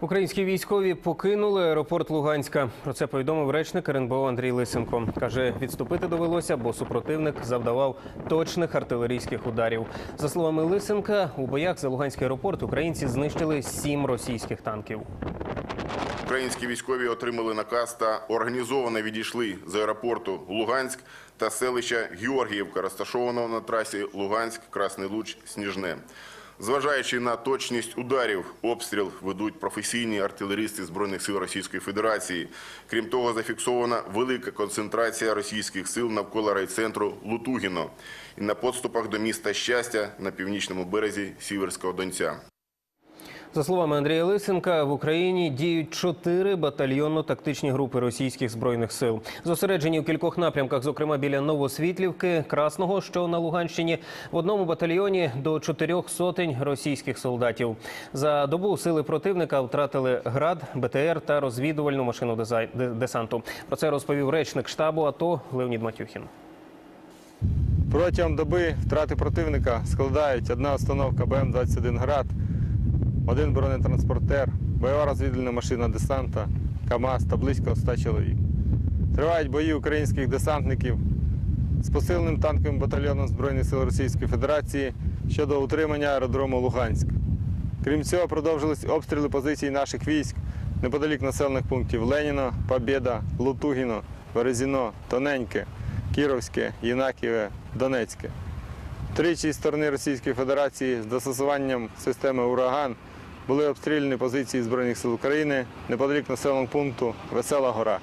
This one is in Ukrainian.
Українські військові покинули аеропорт Луганська. Про це повідомив речник РНБО Андрій Лисенко. Каже, відступити довелося, бо супротивник завдавав точних артилерійських ударів. За словами Лисенка, у боях за Луганський аеропорт українці знищили сім російських танків. Українські військові отримали наказ та організовано відійшли з аеропорту Луганськ та селища Георгіївка, розташованого на трасі Луганськ-Красний Луч Сніжне. Зважаючи на точність ударів, обстріл ведуть професійні артилеристи Збройних сил Російської Федерації. Крім того, зафіксована велика концентрація російських сил навколо райцентру Лутугіно і на подступах до міста Щастя на північному березі Сіверського Донця. За словами Андрія Лисенка, в Україні діють чотири батальйонно-тактичні групи російських збройних сил, зосереджені в кількох напрямках, зокрема біля Новосвітлівки, Красного, що на Луганщині. В одному батальйоні до чотирьох сотень російських солдатів. За добу сили противника втратили град, БТР та розвідувальну машину десанту. Про це розповів речник штабу АТО Леонід Матюхін. Протягом доби втрати противника складають одна установка БМ-21 «Град», один бронетранспортер, бойова розвідувальна машина десанта, КАМАЗ та близько 100 чоловік. Тривають бої українських десантників з посиленим танковим батальйоном Збройних сил Російської Федерації щодо утримання аеродрому Луганськ. Крім цього, продовжились обстріли позицій наших військ неподалік населених пунктів Леніно, Побєда, Лутугіно, Березіно, Тоненьке, Кіровське, Єнаківе, Донецьке. Тричі сторони Російської Федерації з застосуванням системи Ураган були обстріляні позиції Збройних сил України неподалік населеного пункту Весела Гора.